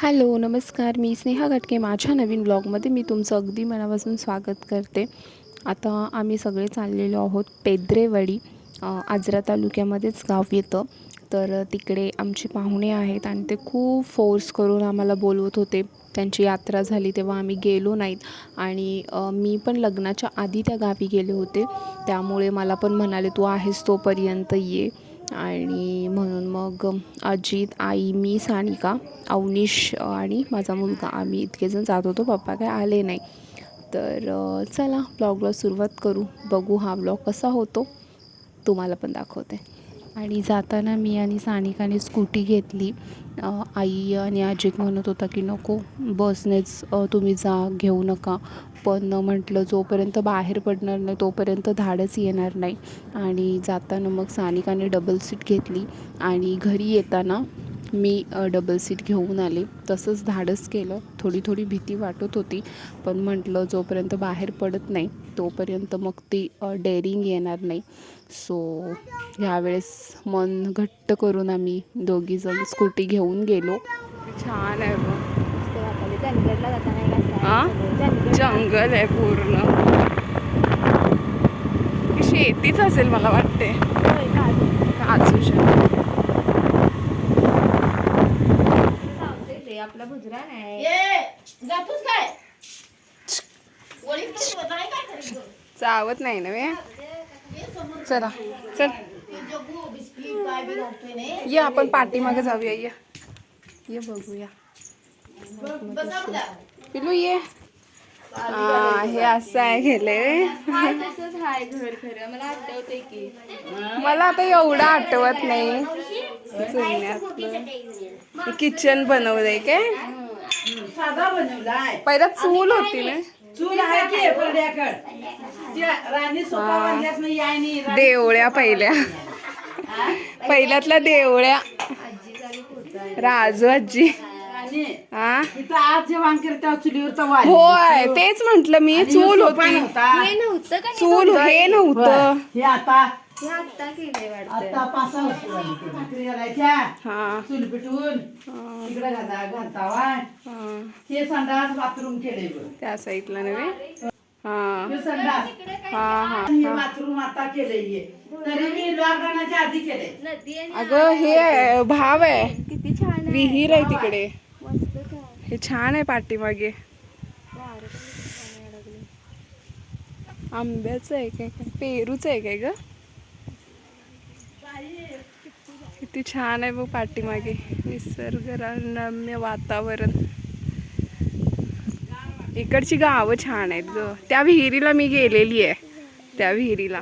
Hello नमस्कार. मी स्नेहा गटके माझ्या नवीन ब्लॉगमध्ये मी तुमचं अगदी मनापासून स्वागत करते. आता आम्ही सगळे चाललेलो आहोत पेद्रेवाडी आजरा तालुक्यामध्येच गाव येतं. तर तिकडे आमचे पाहुणे आहेत आणि ते खूप फोर्स करून आम्हाला बोलवत होते. त्यांची यात्रा झाली तेव्हा आम्ही गेलो नाहीत. आणि मी पण लग्नाच्या आधी त्या गावी गेले होते. त्यामुळे मला पण म्हणाले तू आहेस तोपर्यंत ये. आणि म्हणून मग अजित आई मी सानिका अवनीश आणि माझा मुलगा. आम्ही इतकेजण जात होतो. पप्पा काय आले नाही. तर चला ब्लॉगला सुरुवात करू. बघू हा ब्लॉग कसा होतो. तुम्हाला पण दाखवते. आणि जाताना मी आणि सानिकाने स्कूटी घेतली. आई आणि अजित म्हणत होता की नको बसनेच तुम्ही जा घेऊ नका. पण म्हटलं जोपर्यंत बाहेर पडणार नाही तोपर्यंत धाडच येणार नाही. आणि जाताना मग सानिकाने डबल सीट घेतली आणि घरी येताना मी डबल सीट घेऊन आले. तसंच धाडस केलं. थोडी थोडी भीती वाटत होती. पण म्हटलं जोपर्यंत बाहेर पडत नाही तोपर्यंत मग ती डेअरिंग येणार नाही. सो ह्यावेळेस मन घट्ट करून आम्ही दोघीजण स्कूटी घेऊन गेलो. छान आहे बघ. जंगल आहे पूर्ण. शेतीच असेल मला वाटते. होय का? काजू शकते चावतंय ते, आपला भुजरा नाही. काय? चावत नाही ना चला. चल. ये आपण पाठीमागे जाऊया ये. ये बघूया. पिलू ये. हा, हे असं आहे गेले. मला आता एवढं आठवत नाही. किचन बनवलंय काय? पहिला चूल होती ना. चूल आहे की पडद्याकड त्या राणी सोफा बांधल्यास नाही आहे नी. राणी देवळ्या पहिल्या? पहिल्यातल्या देवळ्या. राजू आजी. राणी हा इथं आज जेवण करता चुलीवर तर वाढ होय तेच म्हंटल मी चूल होती. हे नव्हतं का नाही चूल? हे नव्हतं. हे आता हे आत्ता केलंय वाटतं. आता पाच सहा वर्ष झाली. ते भाकरी घालायच्या हा. चूल पेटवून तिकडे घाला घालतावा हा. हे संडास बाथरूम केलंय बघ. त्या साईडला नव्हे? हा. हे संडास हा हा हे. बाथरूम आता केलंय हे. तरी मी लॉकडाऊनच्या आधी केलंय. नदी आणि अगं हे भाव आहे. किती छान आहे. विहीर आहे तिकडे. आहे. हे छान आहे पाठीमागे. वारं पण किती छान आहे. लागले. आंब्याचं आहे काय? काय? पेरूचं आहे काय ग? किती छान आहे बघ पाठीमागे. निसर्गरम्य वातावरण. इकडची गावं छान आहेत ग. त्या विहिरीला मी गेलेली आहे. त्या विहिरीला.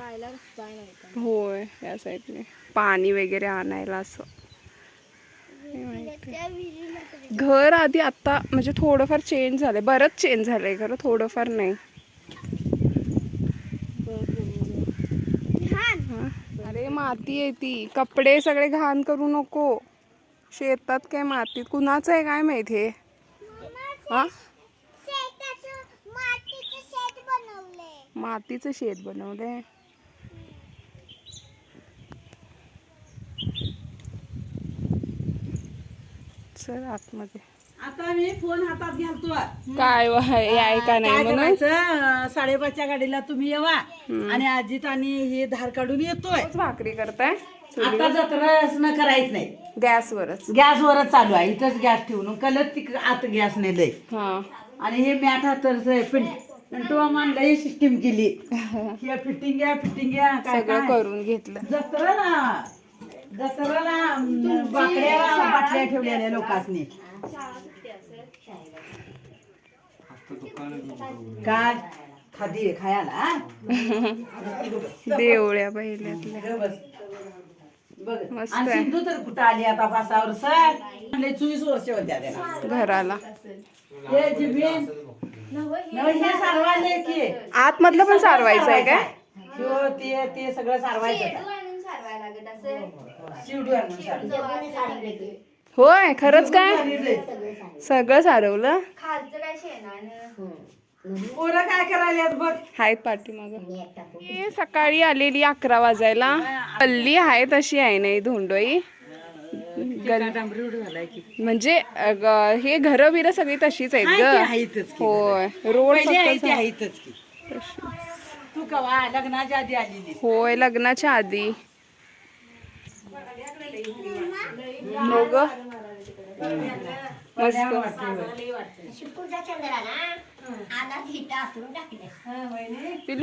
होय या साईडने. पाणी वगैरे आणायला असं. माहिती. घर आधी आता म्हणजे थोडंफार चेंज झालंय. बरंच चेंज झालंय खरं थोडंफार नाही हा? अरे माती आहे ती. कपडे सगळे घाण करू नको. शेतात काय मातीत? कुणाचं आहे काय माहीत हे? हा? मातीचं शेत बनवलंय. चल आतमध्ये. आता मी फोन हातात घालतो काय आहे का नाही काय म्हणून. करायचं? साडेपाचच्या गाडीला तुम्ही येवा. आणि अजित आणि हे धार काढून येतोय. भाकरी करताय? आता जत्राच न करायच नाही. गॅसवरच. गॅसवरच चालू आहे. इथंच गॅस ठेवून. कलर तिक आत गॅस नाही लय. हा. आणि हे मॅट हातच पिंटू मानला ही सिस्टीम केली. हे फिटिंग घ्या फिटिंग घ्या काय सगळं करून घेतलं. जत्राला. जत्राला अं, बाकड्या बाटल्या ठेवलेल्या लोकांनी. काय? खादी खायला हा? देवळ्या पहिल्यातल्या. मस्त. सिंधू तर कुठं आली आता पाच सहा वर्ष म्हणले चोवीस वर्ष होत्या त्याला घराला. हे जिबीन नवं हे सारवायले की. आतमधलं पण सारवायचं आहे काय ह्यो ते ते सगळं सारवायचं शेडू आणून सारवायला लागत असं शिवडू आणून सारवायचं. होय खरंच काय. सगळं सारवलं? खालचं काय शेणानं पोरं काय करायला बघ. आहेत पाठीमाग. सकाळी आलेली अकरा वाजायला. हल्ली आहे तशी आहे नाही धोंडोई. म्हणजे हे घरं बिरं सगळी तशीच आहेत ग. होय रोड ते कवा लग्नाच्या आधी आलेली होय लग्नाच्या आधी. हो ग मस्त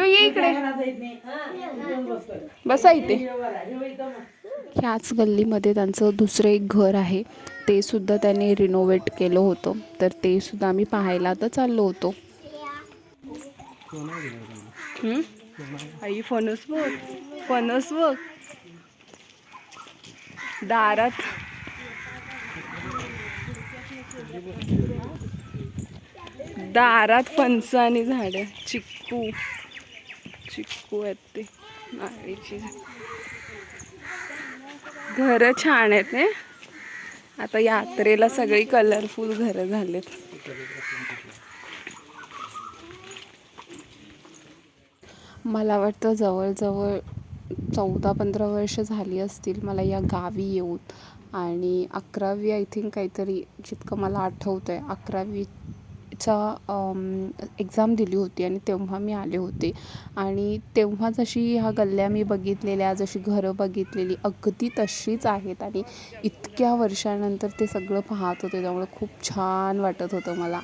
ये इकडे. बसा इथे. ह्याच गल्लीमध्ये त्यांचं दुसरं एक घर आहे. ते सुद्धा त्याने रिनोव्हेट केलं होतं. तर ते सुद्धा आम्ही पाहायला आता चाललो होतो? आई फणस बघ. फणस बघ. दारात. दारात फणस आणि झाडं. चिक्कू. चिक्कू आहेत ते. नारळीची घरं छान आहेत ने आता यात्रेला सगळी कलरफुल घरं झालेत. मला वाटतं जवळजवळ चौदा पंधरा वर्ष झाली असतील मला या गावी येऊन. आणि अकरावी आय थिंक काहीतरी जितकं मला आठवतं आहे अकरावीचा एक्झाम दिली होती आणि तेव्हा मी आले होते. आणि तेव्हा जशी ह्या गल्ल्या मी बघितलेल्या जशी घरं बघितलेली अगदी तशीच आहेत. आणि इतक्या वर्षानंतर ते सगळं पाहत होते त्यामुळे खूप छान वाटत होतं मला.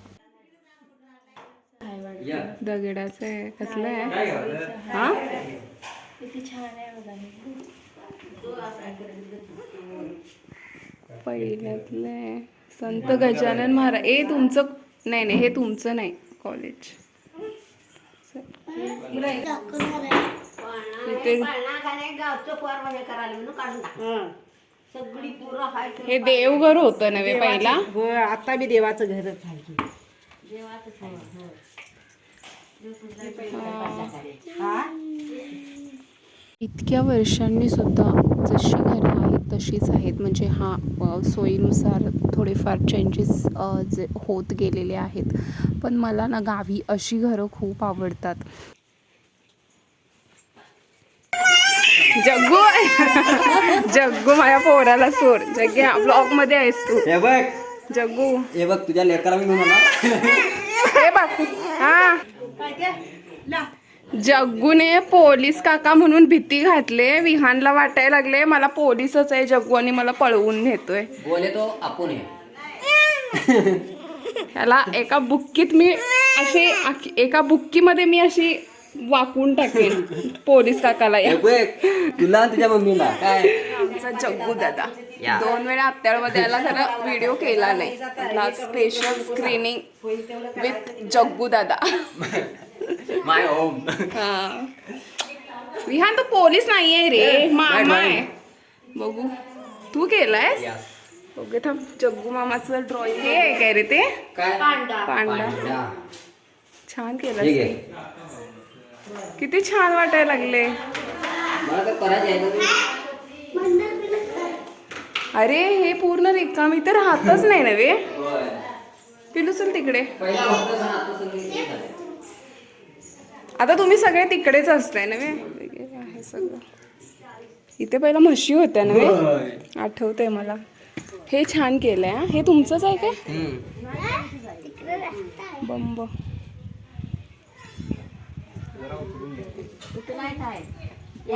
दगडाचं आहे कसलं आहे? हा? किती छान आहे बघा. पहिल्यातलं संत गजानन महाराज. ए तुमचं नाही नाही हे तुमचं नाही कॉलेज हे देवघर होतं नव्हे पहिला? हो आता बी देवाचं घरच आहे. की. हा? इतक्या वर्षांनी सुद्धा जशी घरं आहेत तशीच आहेत. म्हणजे हा सोयीनुसार थोडेफार चेंजेस जे होत गेलेले आहेत. पण मला ना गावी अशी घरं खूप आवडतात. जग्गू! जग्गू माझ्या पोराला सोड. जग्गे ब्लॉगमध्ये आहेस तू. हे बघ. जग्गू. हे बघ तुझ्या लेकरा मी म्हणा हे बघ. हा. जग्गूने पोलीस काका म्हणून भीती घातले विहानला वाटायला लागले मला पोलीसच आहे जग्गू आणि मला पळवून नेतोय. बोले तो आपण त्याला एका बुक्कीत मी अशी आखी- एका बुक्कीमध्ये मी अशी वाकून टाकेन पोलीस काकाला या. तुला आणि तुझ्या मम्मीला. काय? आमचा जग्गू दादा. या. दोन वेळा आत्याळमध्ये याला खरं व्हिडिओ केला नाही. स्पेशल स्क्रीनिंग विथ जग्गू दादा. माय होम हा. विहान तो पोलीस नाहीये रे. मामा नाही, आहे. बघू. तू केलायस? ओके थांब जग्गू मामाचं ड्रॉइंग हे आहे काय रे ते? काय? पांडा पांढरा. छान केलं किती छान वाटायला लागले. अरे हे पूर्ण रिकामी तर राहतच नाही नव्हे. पिलू चल तिकडे. पहिला होतं ना, आता हे तुम्ही सगळे तिकडेच असताय नव्हे सगळं इथे पहिला म्हशी होत्या नव्हे. आठवतंय मला हे छान केलंय हा. हे तुमचंच आहे काय. बंब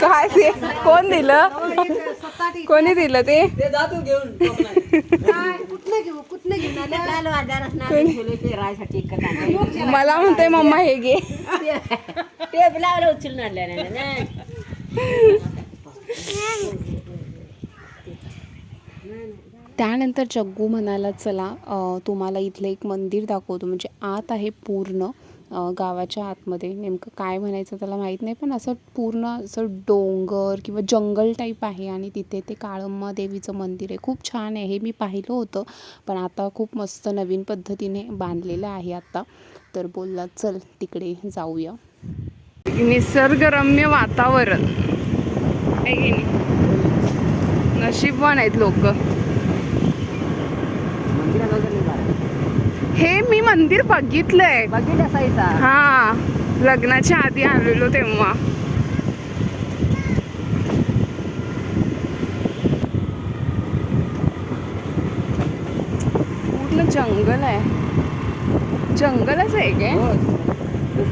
काय ते? कोण दिलं? कोणी दिलं ते? ते जा तू घेऊन. मला म्हणते मम्मा हे घे. ते लावलं उचलून आणलं नाही. त्यानंतर जग्गू म्हणाला चला तुम्हाला इथलं एक मंदिर दाखवतो. म्हणजे आत आहे पूर्ण गावाच्या आतमध्ये. नेमकं काय म्हणायचं त्याला माहीत नाही पण असं पूर्ण असं डोंगर किंवा जंगल टाईप आहे आणि तिथे ते काळम्मा देवीचं मंदिर आहे. खूप छान आहे. हे मी पाहिलं होतं पण आता खूप मस्त नवीन पद्धतीने बांधलेलं आहे आत्ता तर बोलला चल तिकडे जाऊया. निसर्गरम्य वातावरण. नशीबवान आहेत लोक. हे मी मंदिर बघितलंय. हा लग्नाच्या आधी आलेलो तेव्हा. पूर्ण जंगल आहे. जंगलच आहे गे. हो.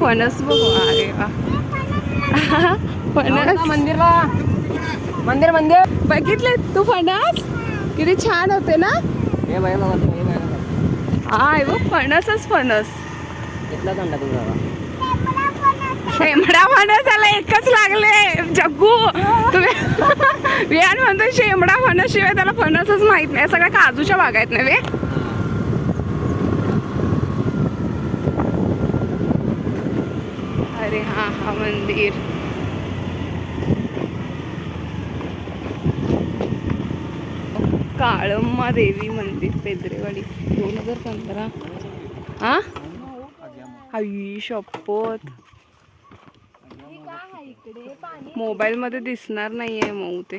फणस बघू. अरे फणस. मंदिर मंदिर मंदिर. बघितले तू फणस? किती छान होते ना? हे बाई आहे बघ फणसच फणस. इथला शेमडा फणसाला एकच लागले. जग्गू तुम्ही विहान म्हणतो शेमडा फणस शिवाय त्याला फणसच माहीत नाही. सगळ्या काजूच्या बागा आहेत ना वे. अरे हा हा मंदिर. काळम्मा देवी मंदिर पेदरेवाडी. दोन हजार पंधरा. हा? आई शपथ. मोबाईल मध्ये दिसणार नाहीये मऊ ते.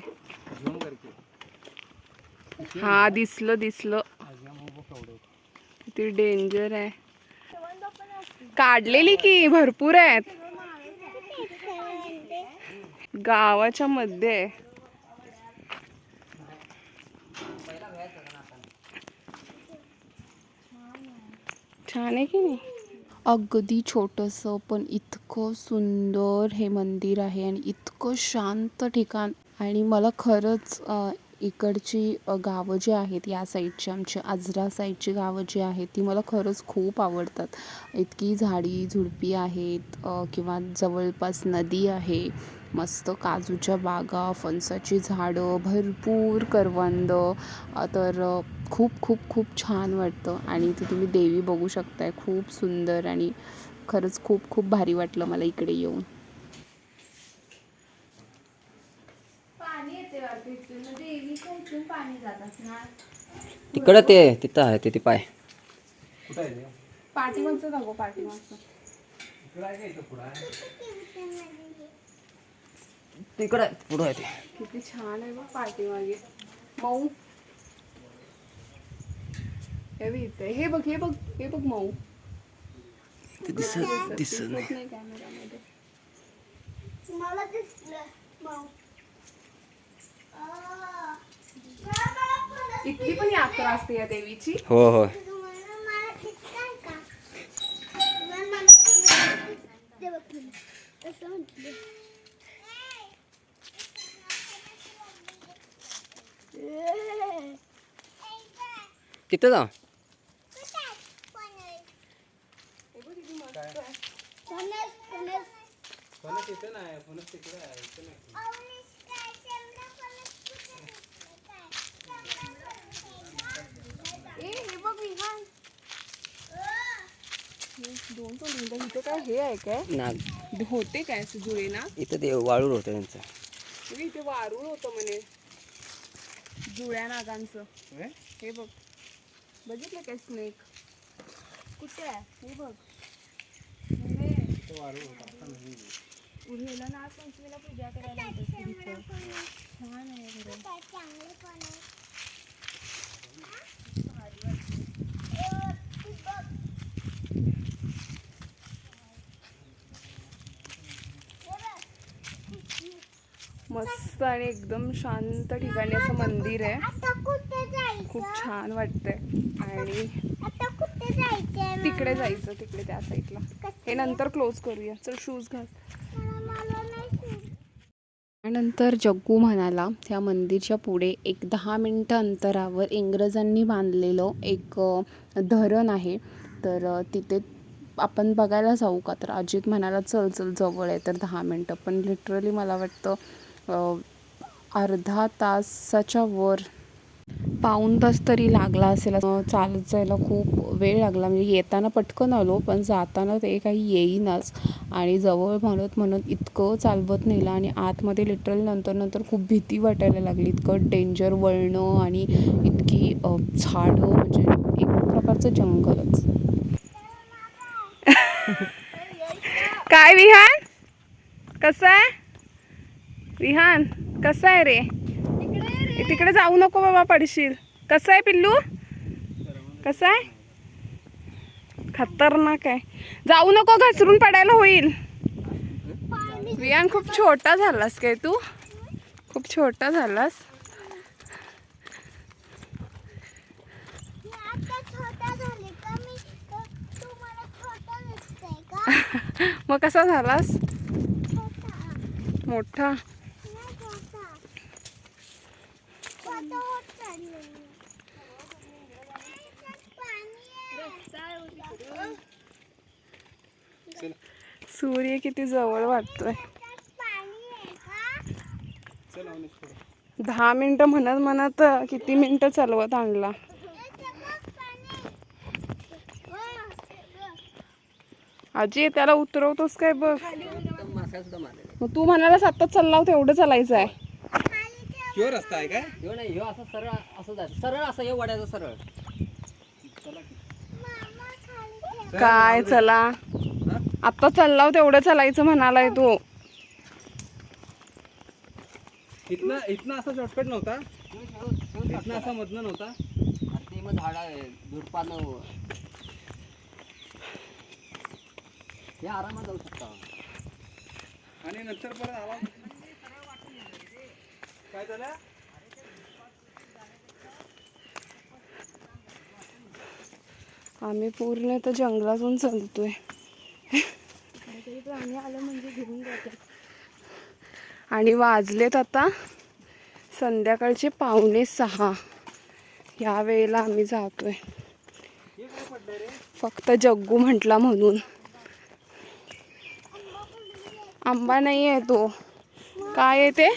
हा दिसलं दिसलं. किती डेंजर आहे. काढलेली की भरपूर आहेत. गावाच्या मध्ये. छान आहे की नाही? अगदी छोटंसं पण इतकं सुंदर हे मंदिर आहे आणि इतकं शांत ठिकाण. आणि मला खरंच इकडची गावं जी आहेत या साईडची आमची आजरा साईडची गावं जी आहेत ती मला खरंच खूप आवडतात. इतकी झाडी झुडपी आहेत किंवा जवळपास नदी आहे. मस्त काजूच्या बागा फणसाची झाडं भरपूर करवंद तर खूप खूप खूप छान वाटतं. आणि इथे तुम्ही देवी बघू शकताय. खूप सुंदर आणि खरंच खूप खूप भारी वाटलं मला इकडे येऊन. तिकडं ते तिथं आहे ते ते पाय. पाठीमागचं दाखव पाठीमागचं. तिकडं आहे, पुढं आहे ते. किती छान आहे बघ पाठीमागे. मऊ. हे बघ इथे. हे बघ हे बघ हे बघ मऊ. दिसत दिसत नाही. नाही कॅमेरामध्ये मला दिसलं. मग इतकी पण यात्रा असते या देवीची. हो हो. मला दिसतंय का? मला ते बघ तुला. असं म्हटलं. तिथं जा फणस फणस ए हे बघ विहान दोन तो लिंग इथे काय हे आहे काय नाग. होते काय असे जुळे ना? इथं ते वाळूर होतं त्यांचं. म्हणजे इथे वारुळ होतं म्हणे. जुळ्या नागांचं. हे? बघ. बघितलं काय स्नेक कुठे आहे? हे बघ. पूजा करायला येतात. छान आहे खरं. मस्त आणि एकदम शांत ठिकाणी असं मंदिर आहे. खूप छान वाटतंय. आणि तिकडे जायचं तिकडे त्या साईडला हे नंतर क्लोज करूया. चल शूज घाल मला मला नाही सुचत. त्यानंतर जग्गू म्हणाला त्या मंदिरच्या पुढे एक दहा मिनटं अंतरावर इंग्रजांनी बांधलेलं एक धरण आहे. तर तिथे आपण बघायला जाऊ का? तर अजित म्हणाला चल चल जवळ आहे तर दहा मिनटं. पण लिटरली मला वाटतं अर्धा तासाच्या वर पाऊण तास तरी लागला असेल. चालत जायला खूप वेळ लागला. म्हणजे येताना पटकन आलो पण जाताना ते काही येईनाच. आणि जवळ म्हणत म्हणत इतकं चालवत नेलं आणि आतमध्ये लिटरली नंतर नंतर खूप भीती वाटायला लागली. इतकं डेंजर वळणं आणि इतकी झाडं म्हणजे एक प्रकारचं जंगलच. काय विहान? कसं आहे? विहान कसं आहे रे? तिकडे जाऊ नको बाबा पडशील. कसं आहे पिल्लू? कसं आहे? खतरनाक आहे. जाऊ नको घसरून पडायला होईल. वियान खूप छोटा झालास काय तू? खूप छोटा झालास. मग कसा झालास? मोठा. सूर्य किती जवळ वाटतोय. दहा मिनिटं म्हणत म्हणत किती मिनिटं चालवत आणला. आजी त्याला उतरवतोस काय बघ. मग तू म्हणालास आता चाललाव तेवढं चालायचं आहे ह्यो रस्ता आहे काय? ह्यो नाही ह्यो असं सरळ असं जायचं. सरळ असं हे वड्याचं सरळ. काय चला. आता चाललाव तेवढं चालायचं म्हणालाय तू. इथनं इथनं असा शॉर्टकट नव्हता. इथनं असा मधनं नव्हता. आणि ते मग झाड आहे झुडपानं हे आरामात जाऊ शकता. आणि नंतर परत आला. काय झालं? आम्ही पूर्ण तर जंगलातून चालतोय. प्राणी आलं म्हणजे घेऊन जातात आणि वाजलेत आता संध्याकाळचे पावणे सहा. या वेळेला आम्ही जातोय. फक्त जग्गू म्हटला म्हणून. आंबा नाही आहे तो. काय आहे ते?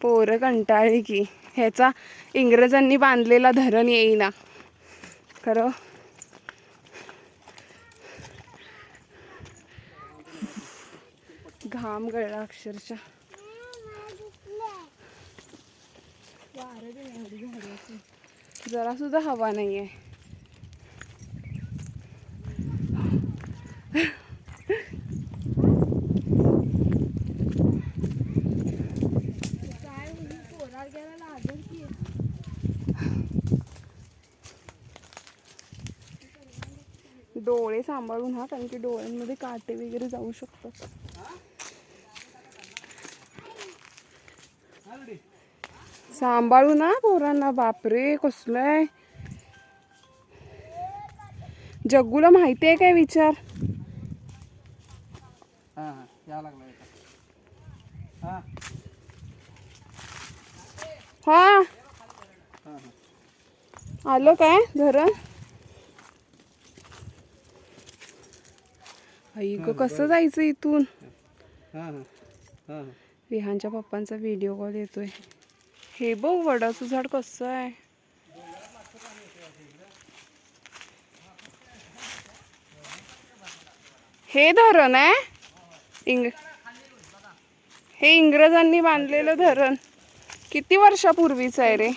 पोरं कंटाळे की. ह्याचा इंग्रजांनी बांधलेला धरण येईना. खरं? घाम गळला अक्षरशः. जरा सुद्धा हवा नाहीये. डोळे सांभाळून हा कारण की डोळ्यांमध्ये काटे वगैरे जाऊ शकतात. सांभाळू ना पोरांना बापरे कसलं आहे? जग्गूला माहिती आहे काय विचार? हा आलं काय धरण? आई ग कसं जायचं इथून? विहानच्या पप्पांचा व्हिडिओ कॉल येतोय. हे बघ वडाचं झाड कसं आहे. हे धरण आहे. इंग हे इंग्रजांनी बांधलेलं धरण. किती वर्षापूर्वीचं आहे रे.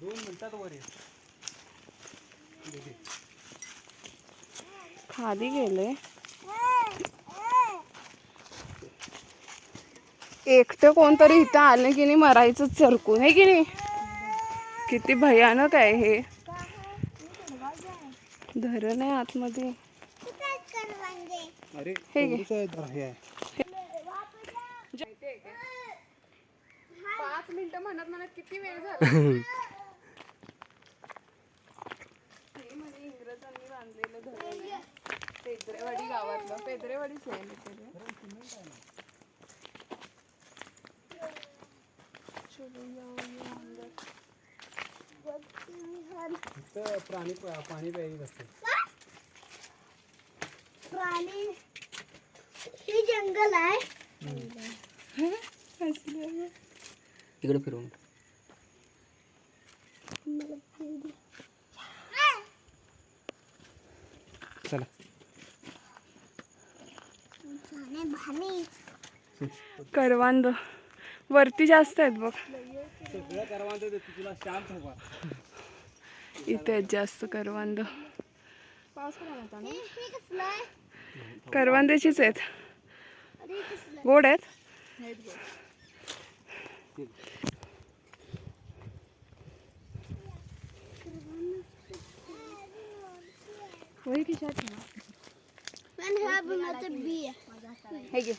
दोन मिनिटात वर. खाली गेले. एकटं कोणतरी इथं आलं की नाही मरायचं चरकून. आहे की नाही? किती भयानक आहे हे. धरण आहे आतमध्ये. अरे हे पाच मिनिटं म्हणत म्हणत किती वेळ झाला? इंग्रजांनी बांधलेलं धरण. पेद्रेवाडी गावातलं. पेद्रेवाडीच आहे ना ते. चलो जाओ ये अंदर. इथं प्राणी पाणी प्यायची असते प्राणी ही जंगल आहे. तिकडे फिरवून चला. करवांद. वरती जास्त आहेत बघ. हो इथे आहेत जास्त करवांद. करवांद्याचीच आहेत. गोड आहेत. वही खिशात पण ह्या बिमाचं बी आहे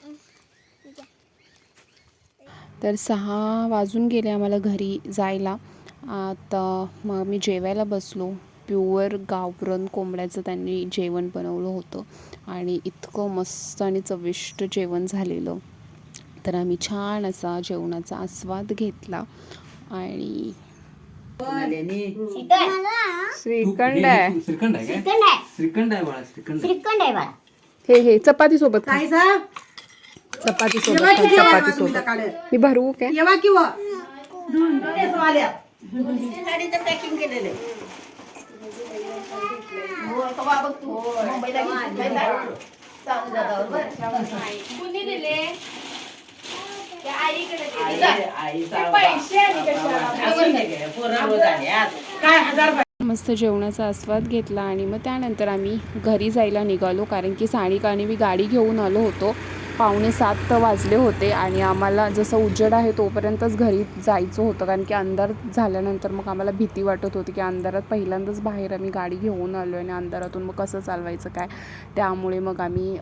तर सहा वाजून गेले आम्हाला घरी जायला. आता मग मी जेवायला बसलो. प्युअर गावरण कोंबड्याचं त्यांनी जेवण बनवलं होतं. आणि इतकं मस्त आणि चविष्ट जेवण झालेलं. तर आम्ही छान असा जेवणाचा आस्वाद घेतला. आणि श्रीखंड आहे. श्रीखंड आहे श्रीखंड आहे. हे हे चपाती सोबत. काय चपाती सोबत चपाती सोबत. मी भरवू काय येवा की व दोन दोन आल्या साडीचं पॅकिंग केलेलं आहे. मस्त जेवणाचा आस्वाद घेतला आणि मग त्यानंतर आम्ही घरी जायला निघालो कारण की सानिकाने मी गाडी घेऊन आलो होतो पावणे सात वाजले होते आणि आम्हाला जसं उजेड आहे तोपर्यंतच घरी जायचं होतं. कारण की अंधार झाल्यानंतर मग आम्हाला भीती वाटत होती की अंधारात पहिल्यांदाच बाहेर आम्ही गाडी घेऊन आलो आणि अंधारातून मग कसं चालवायचं काय? त्यामुळे मग आम्ही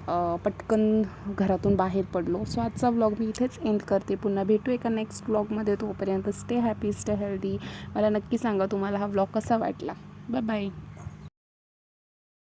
पटकन घरातून बाहेर पडलो. सो आजचा व्लॉग मी इथेच एंड करते. पुन्हा भेटू एका नेक्स्ट व्लॉगमध्ये तोपर्यंत स्टे हॅपी स्टे हेल्दी मला नक्की सांगा तुम्हाला हा व्लॉग कसा वाटला. Bye bye